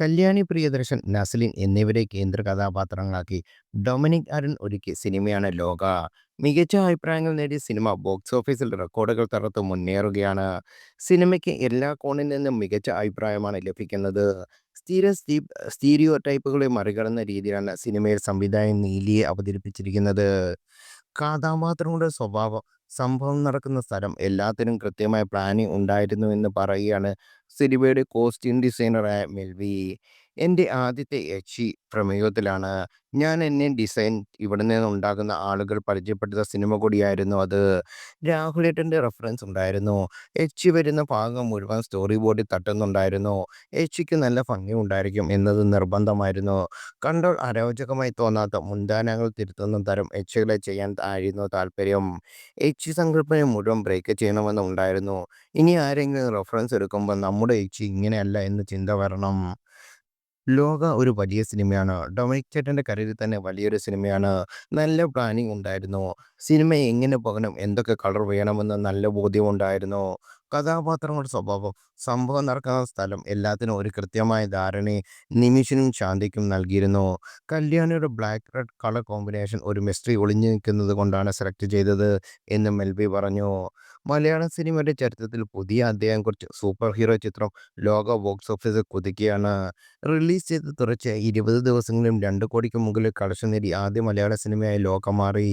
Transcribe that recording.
കല്യാണി പ്രിയദർശൻ, നസലിൻ എന്നിവരെ കേന്ദ്ര കഥാപാത്രങ്ങളാക്കി ഡൊമിനിക് അരുൺ ഒരുക്കിയ സിനിമയാണ് ലോക. മികച്ച അഭിപ്രായങ്ങൾ നേടിയ സിനിമ ബോക്സ് ഓഫീസിൽ റെക്കോർഡുകൾ തകർത്ത് മുന്നേറുകയാണ്. സിനിമയ്ക്ക് എല്ലാ കോണിൽ നിന്നും മികച്ച അഭിപ്രായമാണ് ലഭിക്കുന്നത്. സ്ഥിര സ്റ്റീരിയോടൈപ്പുകളെ മറികടന്ന രീതിയിലാണ് സിനിമയിൽ സംവിധായകൻ നീലിയെ അവതരിപ്പിച്ചിരിക്കുന്നത്. കഥാപാത്രങ്ങളുടെ സ്വഭാവം, സംഭവം നടക്കുന്ന സ്ഥലം എല്ലാത്തിനും കൃത്യമായ പ്ലാനിങ് ഉണ്ടായിരുന്നുവെന്ന് പറയുകയാണ് സിനിമയുടെ കോസ്റ്റ്യൂം ഡിസൈനറായ മെൽവി. എന്റെ ആദ്യത്തെ യക്ഷി പ്രമേയത്തിലാണ് ഞാൻ എന്നെ ഡിസൈൻ ഇവിടെ നിന്ന് ഉണ്ടാകുന്ന ആളുകൾ പരിചയപ്പെട്ട സിനിമ കൂടിയായിരുന്നു അത്. രാഹുലേട്ടന്റെ റെഫറൻസ് ഉണ്ടായിരുന്നു. യക്ഷി വരുന്ന ഭാഗം മുഴുവൻ സ്റ്റോറി ബോർഡിൽ തട്ടുന്നുണ്ടായിരുന്നു. യക്ഷിക്ക് നല്ല ഭംഗി ഉണ്ടായിരിക്കും എന്നത് നിർബന്ധമായിരുന്നു. കണ്ടോൾ അരോചകമായി തോന്നാത്ത മുൻധാരണകൾ തിരുത്തുന്ന തരം എച്ചുകളെ ചെയ്യാൻ ആയിരുന്നു താല്പര്യം യക്ഷി സങ്കല്പനെ മുഴുവൻ ബ്രേക്ക് ചെയ്യണമെന്നുണ്ടായിരുന്നു ഇനി ആരെങ്കിലും റെഫറൻസ് എടുക്കുമ്പോൾ നമ്മുടെ ഏച്ചി ഇങ്ങനെയല്ല എന്ന് ചിന്ത വരണം. ലോക ഒരു വലിയ സിനിമയാണ്. ഡൊമിനിക് ചേട്ടന്റെ കരിയറിൽ തന്നെ വലിയൊരു സിനിമയാണ്. നല്ല പ്ലാനിങ് ഉണ്ടായിരുന്നു. സിനിമ എങ്ങനെ പോകണം, എന്തൊക്കെ കളർ വേണമെന്ന് നല്ല ബോധ്യമുണ്ടായിരുന്നു. കഥാപാത്രങ്ങളുടെ സ്വഭാവം, സംഭവം നടക്കുന്ന സ്ഥലം എല്ലാത്തിനും ഒരു കൃത്യമായ ധാരണയും നിമിഷനും ശാന്തിക്കും നൽകിയിരുന്നു. കല്യാണിയുടെ ബ്ലാക്ക് റെഡ് കളർ കോമ്പിനേഷൻ ഒരു മിസ്റ്ററി ഒളിഞ്ഞു നിൽക്കുന്നത് കൊണ്ടാണ് സെലക്ട് ചെയ്തത് എന്ന് മെൽബി പറഞ്ഞു. മലയാള സിനിമയുടെ ചരിത്രത്തിൽ പുതിയ അധ്യായം കുറിച്ച് സൂപ്പർ ഹീറോ ചിത്രം ലോക ബോക്സ് ഓഫീസിൽ കുതിക്കുകയാണ്. റിലീസ് ചെയ്ത് തുടർച്ചയായി ഇരുപത് ദിവസങ്ങളിലും രണ്ട് കോടിക്ക് മുകളിൽ കളക്ഷൻ നേടി ആദ്യ മലയാള സിനിമയായി ലോകം മാറി.